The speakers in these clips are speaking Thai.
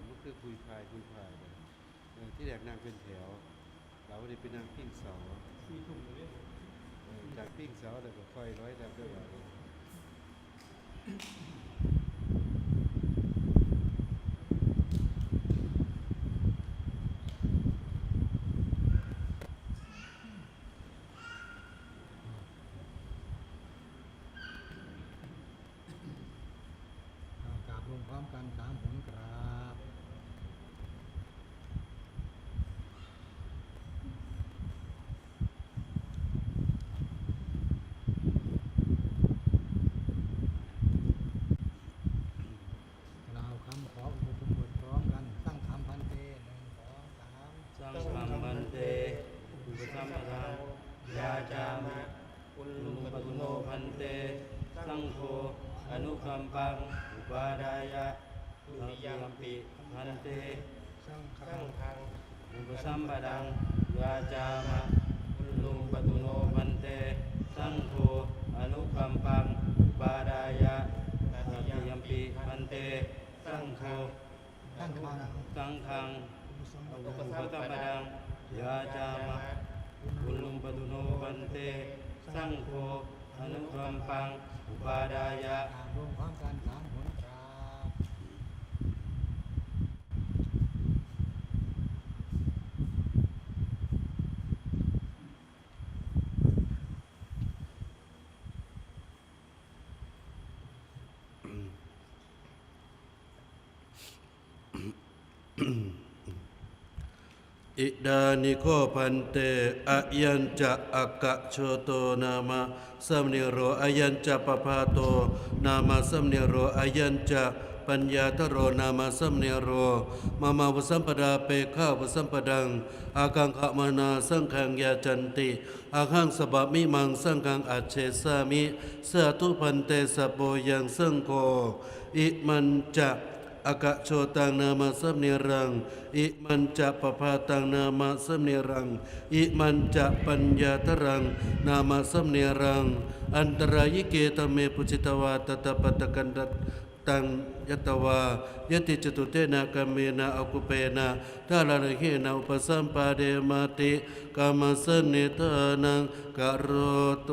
มก็คือคุยพายคุยพายไปเออที่แดกนางเป็นแถว เราได้เป็นนางปิ้งเสาสี่ทุ่มเลยจากปิ้งเสาแต่ก็ค่อยร้อยแล้วด้วยว่ากราบลงพร้อมกันสามผลกราบกล่าวคำขออุปสมบทพร้อมกันตั้งคำพันเตหนึ่งสองสาม สังฆังมันเตอุปสัมปทาน ยาจามะอุลุปตุโนพันเตสังโฆอนุคัมปังอุปาดายะทุติยมปิพันเตสร้างคตั้งทางอุปสัมปทังยาจามะอุลุปตุโนพันเตสังโฆอนุคัมปังอุปาดายะทุติยมปิพันเตสังโฆำตั้งคังสังฆังอุปสมบทอุปสัมปทังยาจามะ อุลุมปตุโนปันเต สังโฆอนุรัมปัง อุปาดายะราบลงพร้อมกันสามผลกราบ อิดานิโคพันเตอะยัญจะอากะโชโตนามาสัมเนโรอะยัญจะปะพาโตนามาสัมเนโรอะยัญจะปัญญาทโรนามาสัมเนโรมามาวุสัมปดาเปข้าวสัมปดัง อากังขมานาสังขังยาจันติอาคังสบะมิมังสังขังอัจเชสามิเสตุพันเตสโบยังสังโฆอิมันจะ อากะโชตังนามาสัมเนรัง อิมันจะปะพาตังนามาสัมเนรัง อิมันจะปัญญาตรัง นามาสัมเนรัง อันตรายิเกตเมปุจิตวาตตะปตะกันตตังยตวายติจตุเตนะกัมเมนะอกุเปนะทาลาระเหนะอุปสัมปาเดมาติกามสเนตานังกโรโต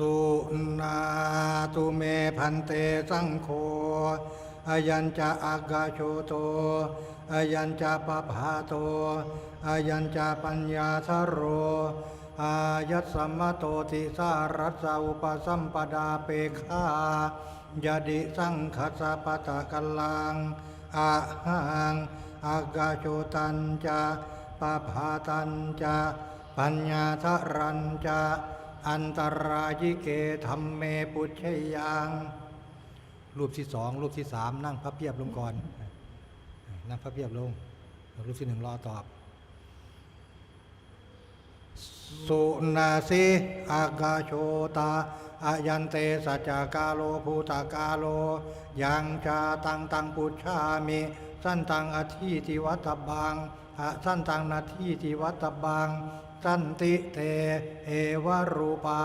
สุนาตุเมพันเตสังโฆอายัญจะอากาโชโตอายัญจะปภาโตอายัญจะปัญญาสโรอายัสัมมโตติสารัสสะอุปสัมปดาเปขายาดิสังคัสสะปะตะกัลลังอาหังอากาโชตันจะปภาตันจะปัญญาทรันจะ อันตรายิเกธรรมเมปุชยังรูปที่สองรูปที่สามนั่งพับเพียบลงก่อน นั่งพับเพียบลง รูปที่หนึ่งรอตอบ สุนาสิอากาโชตาอายันเตสัจกาโลภูตากาโล ยังชาตังตังปุชชามิ สั้นตังอธิติวัตบัง สั้นตังนาทีติวัตบัง สันติเต เอวรูปา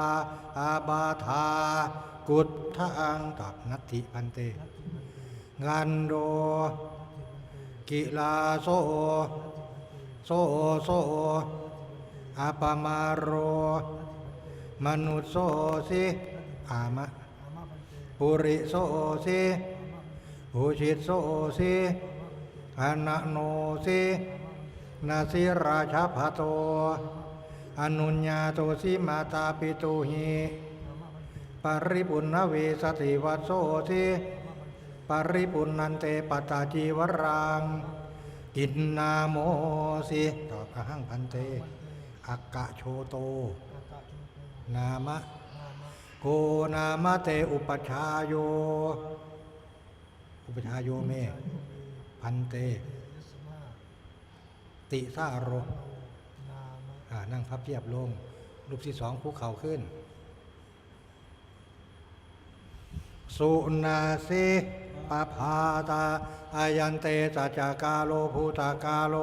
อาบาธา กุฏทังตับนัตถิพันเตงันโด กิลาโซโซโซอาปมาโร มนุโซสิอามะปุริโซสิอุชิตโซสิอนะโนสิ นาสิราชาภโต อนุญญาโตสิมาตาปิตุหิปริปุณณเวสติวัสโซสิปริปุณนันเตปตาจีวรังกินนาโมสิตอบอหังพันเตอักกะโชโต นามะโกนามะเตอุปชาโย อุปชาโยเม พันเต ติสาโรนั่งพับเพียบลง รูปที่สองคุกเข่าขึ้น สุนาสิปะพาตาอายันเตสัจจกาโลภูตากาโล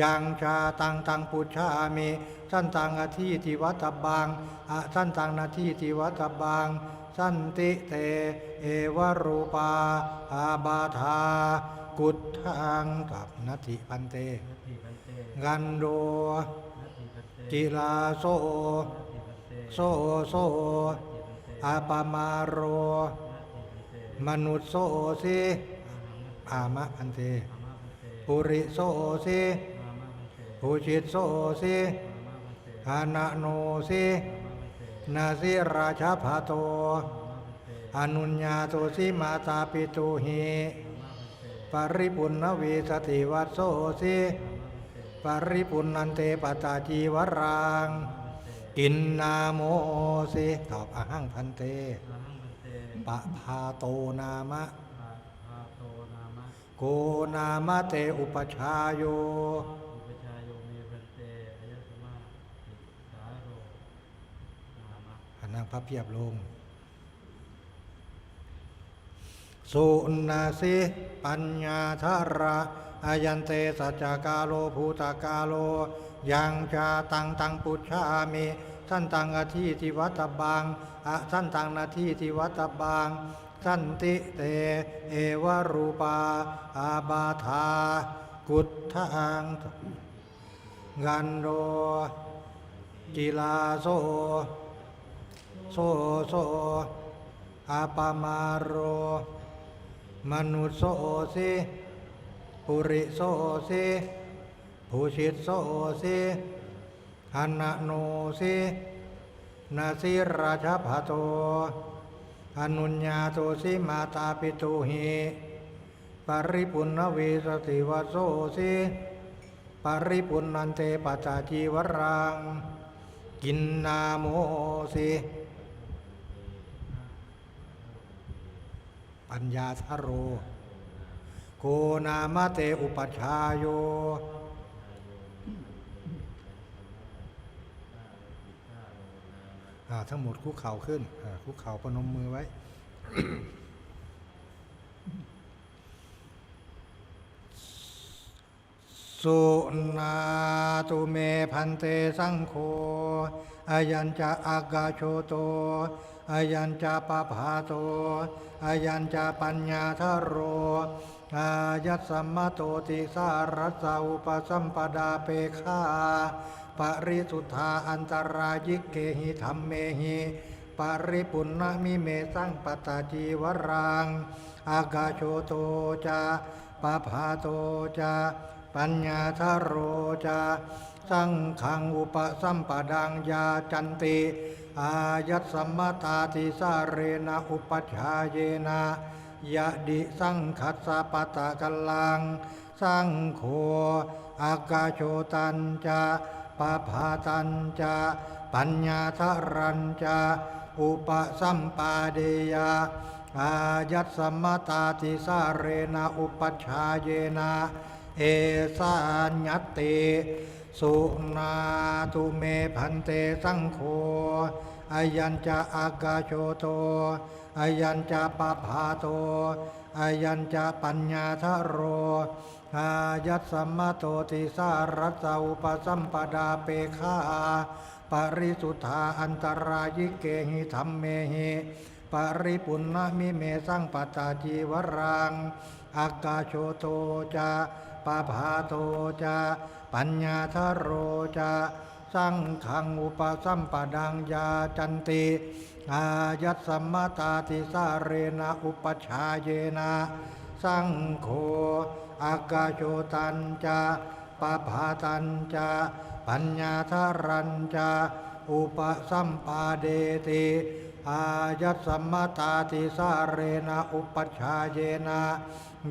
ยังชาตังตังปุชามิสันตังอาทิติวัตบังอะสันตังนาทีติวัตบังสันติเต เอวรูปาอาบาธา กุฏทังกับนาทิพันเตนัตถิพันเต กันโดนัตถิพันเตจิลาโซนัตถิพันเตโซโซอาปามาโรนัตถิพันเตมนุษย์โซสิอาหังมัตอามะพันเตอามาพันเตปุริโซสิอามาพันเตภูชิตโซสิอามาพันเตอานาโนสิอามาพันเตนาสิราชาภาโตอามาพันเตอนุญญาโตสิมาตาปิตุหิอามาพันเต ปริปุณณวีสติวัตโซสิอามาพันเตปริปุณันเตปตาจีวรังกินนาโมสิตอบอหังพันเตอางพันเตปะพาโตนามะ โกนามะเตอุปชาโยอุปชายโยเมพันเตอายตมะอิสาโรนามะหันนางพระเพียบลง สุนาสิปัญญาธาระอายันเตสัจกาโลภูตกาโล ยังชาตังตังปุชามิสันตังอาทิทิวัตบังอะสันตังนาทีทิวัตบังสันติเต เอวรูปา อาบาธา กุฏทังกันโดกิลาโซ โซโซอาปามาโร มนุษย์โซสิปุริโซสิภูชิตโซสิหันนะโนสินาสิราชาภาโตอนุญญาโตสิมาตาปิตุหิปริปุณณเวสติวโซสิปริปุณันเตปัจจาจีวรังกินนาโมสิ ปัญญาทโร โกนามเตอุปชาโยาทั้งหมดคุกเข่าขึ้นคุกเข่าประนมมือไว้ สุนาตุเมพันเตสังโฆอายัญจะอากาโชโต อายัญจะปะภาโตอายัญจะปัญญาทโร อายัสสัมมโตติสารัสสาอุปสัมปดาเปคาปริสุทธาอันตรายิกเกหิธรรมเมหิปริปุณณมิเมสังปตาจีวรัง อากาโชโตจะปะภาโตจะปัญญาทโรจะสังขังอุปสัมปดังยาจันติ อายัสสัมมตาติสาเรนะอุปัชาเยนะยะดิสังคัสสะปะตะกัลลัง สังโฆอากาโชตันจะปะภาตันจะปัญญาทรันจะอุปสัมปาเดยาอายัสสัมตาติสาเรนะอุปัชาเยนะเอสาญตติ สุนาตุเมพันเตสังโฆอายัญจะอากาโชโตอายัญจะปะภาโตอายัญจะปัญญาทโรอายัสสัมมโตติสารัสาอุปสัมปดาเปคาปริสุทธาอันตรายิเกหิธรรมเมหิปริปุณณมิเมสังปตาจีวรังอากาโชโตจะ ปะภาโตจะปัญญาทโรจะสังขังอุปสัมปดังยาจันติอายัสสัมมตาติสาเรนะอุปชฌาเยนะสังโฆอากาโชตันจะปะภาตันจะปัญญาทรันจะอุปสัมปาเดติอายัสสัมมตาติสาเรนะอุปชฌาเยนะ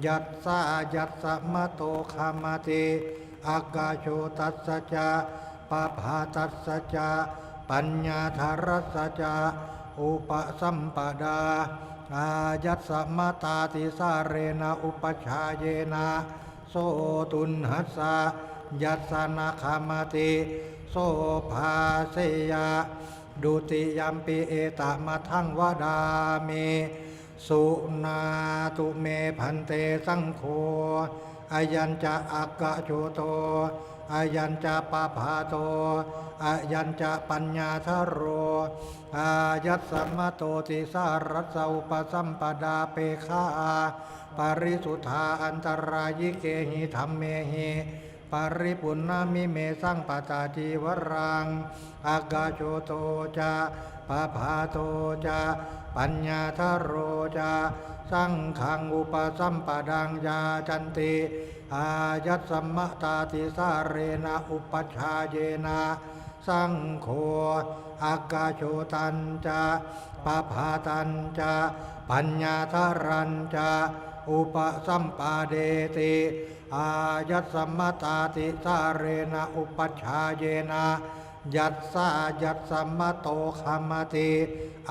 ยัสสะยัสสมโตคามติอากาโชตัสสจะปะภาตัสสจะปัญญาธารัสสจะอุปสัมปดา อายัสสมตาติสาเรนะอุปชาเยนะโสตุนหัสสะยัสสนาคามติ โสภาเสยะดุติยัมปิเอตมะทังวดามิโสุนาตุเมพันเตสังโฆอายัญจะอักกะโชโตอายัญจะปะภาโตอายัญจะปัญญาทโร อายัสสมมโตติสารัสสะอุปสัมปดาเปคาปาริสุทธาอันตรายิเกหิธรรมเมหิปาริปุณณมิเมสังปตาจีวรังอากาโชโตจะปะภาโตจะ ปัญญาทโรจะสังขังอุปสัมปดังยาจันติอายัสมมตาติสาเรนะอุปชาเยนะสังโฆอากาโชตันจะปะภาตันจะปัญญาทรันจะอุปสัมปาเดติอายัสมมตาติสาเรนะอุปชาเยนะ ยัสสายัสสมมโตขมติ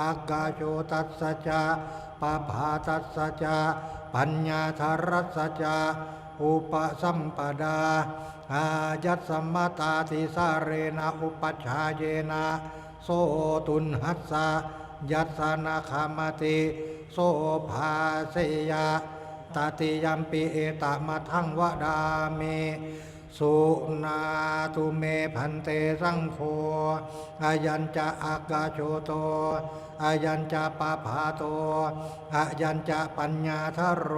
อากาโชตัสสะจะปะภาตัสสะจะปัญญาทรัสสะจะอุปสัมปดาอายัสสมมตาติสาเรนะอุปชฌาเยนะโสตุนหัสสะยัสสนาคามติโสภาเสยะตติยัมปิเอตมะทังวดาเม สุนาตุเมพันเตสังโฆอายัญจะอากาโชโตอายัญจะปะภาโตอายัญจะปัญญาทโร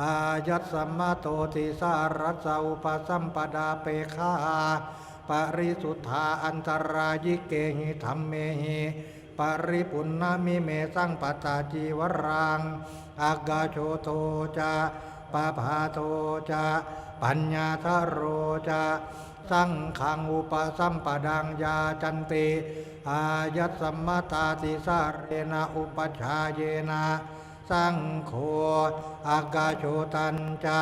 อายัสสมมโตติสารัสสะอุปสัมปดาเปคาปริสุทธาอันตรายิเกหิธรรมเมหิปริปุณณมิเมสังปตาจีวรังอากาโชโตจะปะภาโตจะ ปัญญาทโรจะสังขังอุปสัมปดังยาจันติอายัสสมมตาติสาเรนะอุปชาเยนะสังโฆอากาโชตันจะ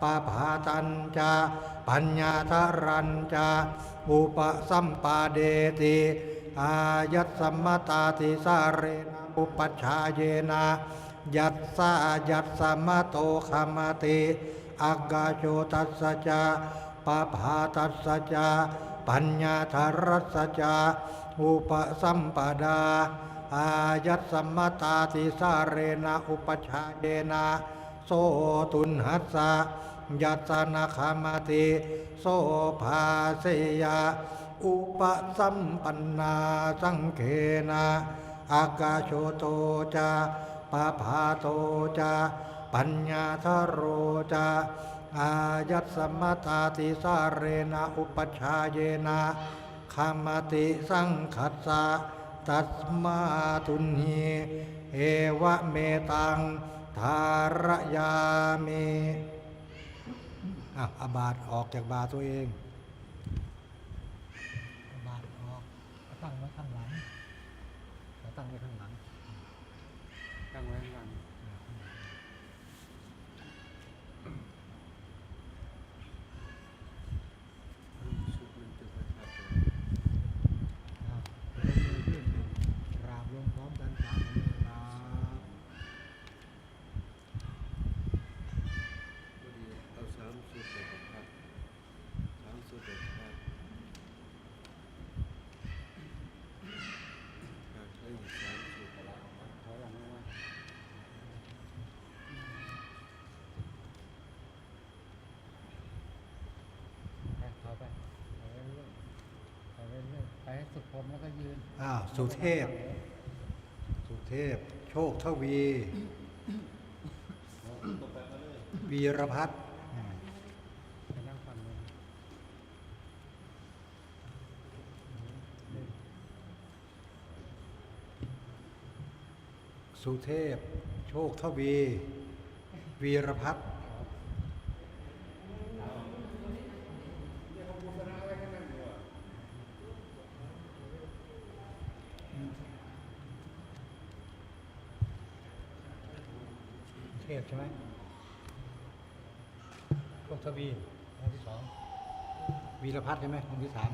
ปะภาตันจะปัญญาทรันจะอุปสัมปาเดติอายัสสมมตาติสาเรนะอุปชาเยนะยัสสายัสสมโตขมติ อากาโชตัสสะจะปะภาตัสสะจะปัญญาทรัสสะจะอุปสัมปดา อายัสสมมตาติสาเรนะอุปชาเยนะโสตุนหัสสะยัสสนาคามติโสภาเสยะอุปสัมปันนาสังเขนะอากาโชโตจะปะภาโตจะ ปัญญาทโรจะอายัสสมตาติสาเรนะอุปชาเยนะขามติสังขัสสะตัสมาตุนีเอวะเมตังทารยามิอะอาบาตออกจากบาตัวเองอาบาตออกตั้งไว้ข้างหลังตั้งไว้ข้างหลังตั้งไว้ข้างหลัง อะยกมือขึ้นกราบลงพร้อมกันสามมือกราบ พอดีเอาสามสุดเลยครับสามสุดเลยครับอยากให้อีกสามสุด ถอยหลังมา ไปต่อไปไปเรื่อยๆไปเรื่อยๆไปให้ สุดผมแล้วก็ยืนอ้าวสุเทพ สุเทพ โชคทวี วีรพัฒน์ไปนั่งฟังเลยสุเทพ โชคทวี วีรพัฒน์เทพใช่ไหมโชคท วีคนที่สองวีรพัฒน์ใช่ไหมคนที่สาม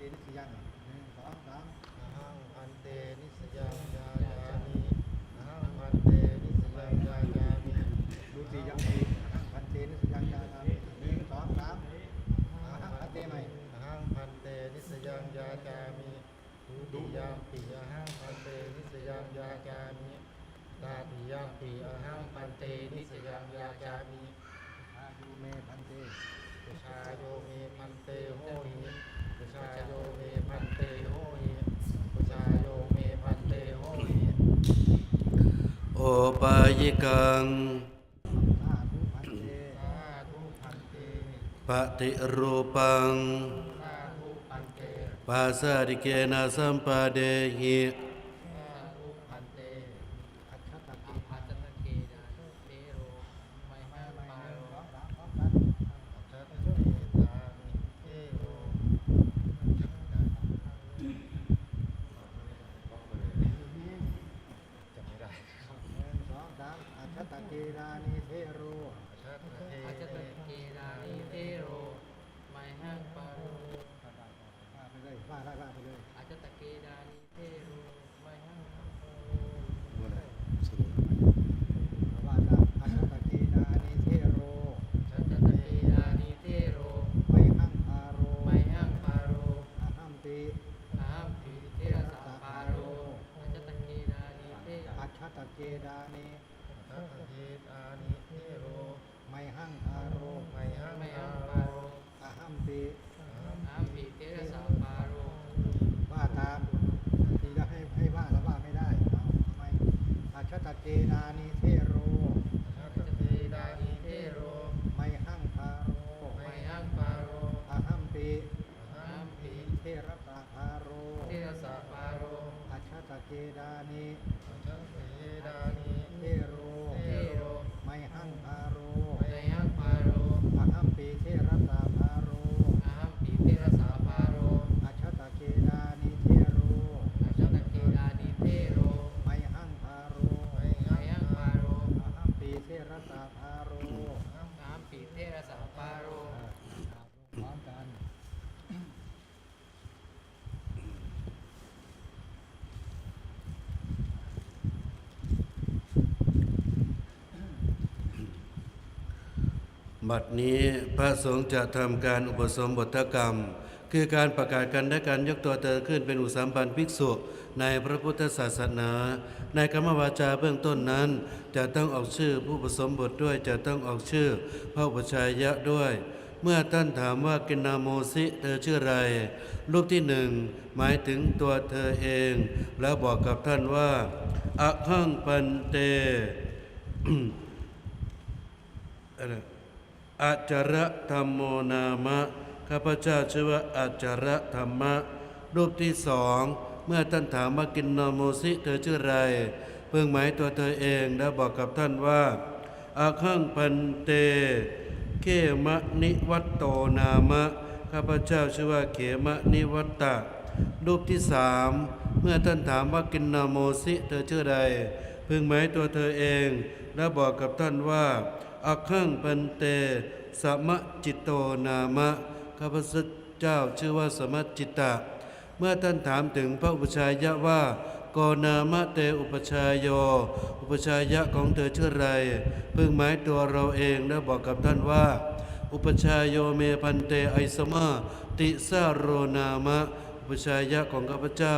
ตีนิสยังหนึ่งสองสาม อหังพันเตนิสยังยายามิอหังพันเตนิสยังยายามิ ดูตียังตีอะพันเตนิสยังยาตามหนึ่งสองสามอะพันเตใหม่ อหังพันเตนิสยังยาจามิทุติยามปีอหังพันเตนิสยังยาจามิตาติยามปีอหังพันเตนิสยังยาจามิ อายุเมพันเต ปุชาโยเมพันเตโหหิปุชาโยเมพันเตโหหิปุชาโยเมพันเตโหหิ โอ ปายิกังอาทุพันเตสาธุพันเตปฏิรูปังสาธุพันเตปาสาดิเกนะสัมปะเดหิ สาธุพันเต อัจฉตกิ อาจจะตะเกดาเทโรไมห้า ไม่ ปา หนึ่ โรง สองสามพร้อมกัน ชัตเตตามิเทโรจำไม่ได้ หนึ่งสองสามอัจฉตกิรานิเทโร ชัตเต อาจจะตะเกดานิเทโรไมห้าปาโร ว่าไปเลยว่าได้ว่าไปเลย อาจจะตะเกดานิเทโรไมห้าปาโร ว่าตามอัจฉตกิรานิเทโร อาจจะตะเกดานิเทโร ไม่หังอาโร ไมห้าปาโร อาหัมติ อามปีเทระสาปาโรอาจจะตะเกดานิเท อัจฉตเกดานิ ชัตเตตานิเทโร ไม่หังอาโร ไมหัง ไม อา ห้า โร ปาโร อาหัมติ อามปีเทระสาปาโร ว่าตามทีจะให้ให้ว่าแล้วว่าไม่ได้เอาทำไมอัจฉตเกดานิเทโร ชัตเตตานิเทโร ไม่หังอาโร ไมห้าปาโร อาหัมติ อามปี เทระตาคาโร เทระสาปาโร อั จฉตเกดานิ ชัตเตตานิ เทโร เทโร ไม่หังอาโร ไมห้าปาโร อาหัมปีเทระตาคาโร อามปีเทระสาปาโร อัจฉตเกดานิเทโร อาจจะตะเกดานิเทโร ไม่หังอาโร ไม ไม หัง หังปาโร อาหัมปีเทระตาคาโร อามปีเทระสาปาโร พร้อมกัน บัดนี้พระสงฆ์จะทำการอุปสมบทกรรม คือการประกาศกันและการยกตัวเธอขึ้นเป็นอุสามปันภิกษุในพระพุทธศาสนา ในกรรมวาจาเบื้องต้นนั้น จะต้องออกชื่อผู้อุปสมบทด้วยจะต้องออกชื่อพระอุปชายะด้วย เมื่อท่านถามว่ากินนาโมสิเธอชื่ออะไร รูปที่หนึ่งหมายถึงตัวเธอเอง แล้วบอกกับท่านว่าอะหังปันเตอะไร อาจาระธรรมโมนามะข้าพเจ้าชื่อว่าอาจาระธรรมะ รูปที่สองเมื่อท่านถามว่ากินนโมสิเธอชื่อไร เพิ่งหมายตัวเธอเองแล้บอกกับท่านว่าอาขังพันเต เขมะนิวัตโตนามะข้าพเจ้าชื่อว่าเขมะนิวัตตะ รูปที่สามเมื่อท่านถามว่ากินนโมสิเธอชื่อใดพึงหมายตัวเธอเอง และบอกกับท่านว่า อักขังปันเตสมจิตโตนามะข้าพเจ้าชื่อว่าสมจิตตะ เมื่อท่านถามถึงพระอุปชายยะว่าโกนามะเตอุปชายโย อุปชายะของเธอชื่อไร พึงหมายตัวเราเองและบอกกับท่านว่า อุปชายโยเมพันเตไอสมาติสาโรนามะ อุปชายะของข้าพเจ้า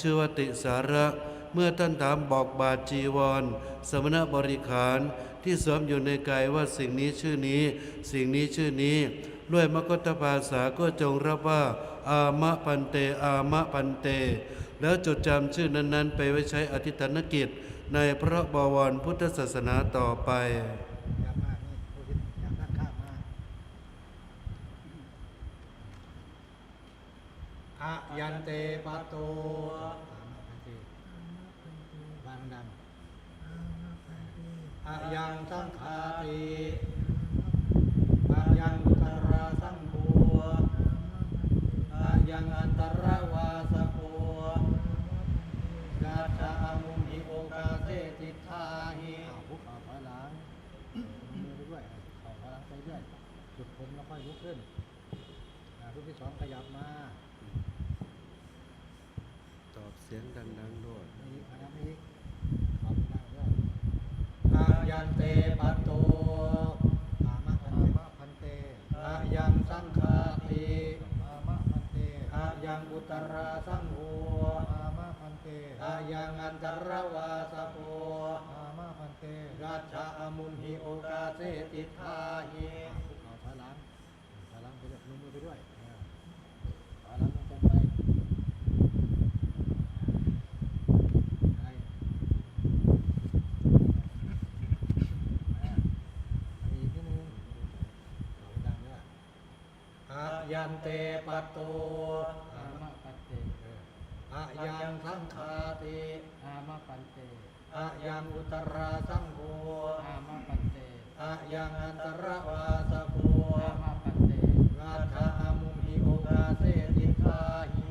ชื่อว่าติสาระ เมื่อท่านถามบอกบาจีวร สมณบริขาร ที่สวมอยู่ในกายว่าสิ่งนี้ชื่อนี้ สิ่งนี้ชื่อนี้ ด้วยมกตภาษาก็จงรับว่า อามะปันเต อามะปันเต แล้วจดจำชื่อนั้น ๆ ไปไว้ใช้อธิษฐานกิจ ในพระบวรพุทธศาสนาต่อไปอย่ามานี่ผู้ที่อย่านัดข้ามมาอะยันเตปะโตวางดัง อะยังสังขาติอะยังอุตราสังโฆอะยังอันตรวาสโกกาชามุหิโอกาเสติทาหิพุกขาถอยหลังไปด้วยขอยหลังไปด้วยจุดผมแล้วค่อยลุกขึ้นรูปที่สองขยับมา ตอบเสียงดังๆด้วย มีพลังอีกขอบคุณด้วย อา ยันเตปัตโตอามะพันมะพันเตอายังสังฆาติอามะพันเตอายังอุตราสังโฆอามะพันเตอายังอันตรวาสโกอามะพันเตราชาอมุนหิโอกาเสติทาหิ คุกเข่าถอยหลังถอยหลังไปด้วยลงมือไปด้วยเออถอยหลังลงตรงไปใช่อ่าอันนี้อีกนิดนึงเอาดังด้วย อายันเตปัต โตอามะปันเตเอออายังสังฆาติอามะปันเตอายังอุตราสังโฆ อามะปันเต อายังอันตรวาสโก อามะปันเต ราชาอมุนหิโอกาเสติทาหิ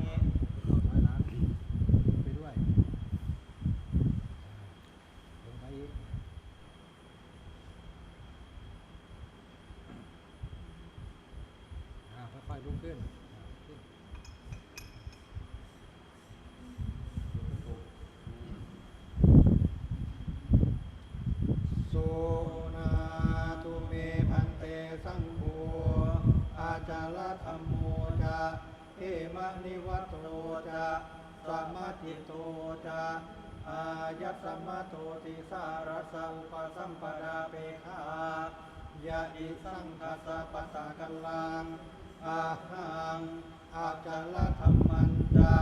เอาถอยหลังลงไปด้วยลงไปอีกอ่าค่อยๆลุกขึ้นอ่าขึ้น สุนาตุเมพันเตสังโฆอาจารธรรมโมจะเอมะนิวัตโตจะสัมมาทิโตจะอายัสสัมมาโตติสาร สังปสัมปดาเปขายะอิสังคสะปัสสะกัลลังอาหังอาจารธรรมันจา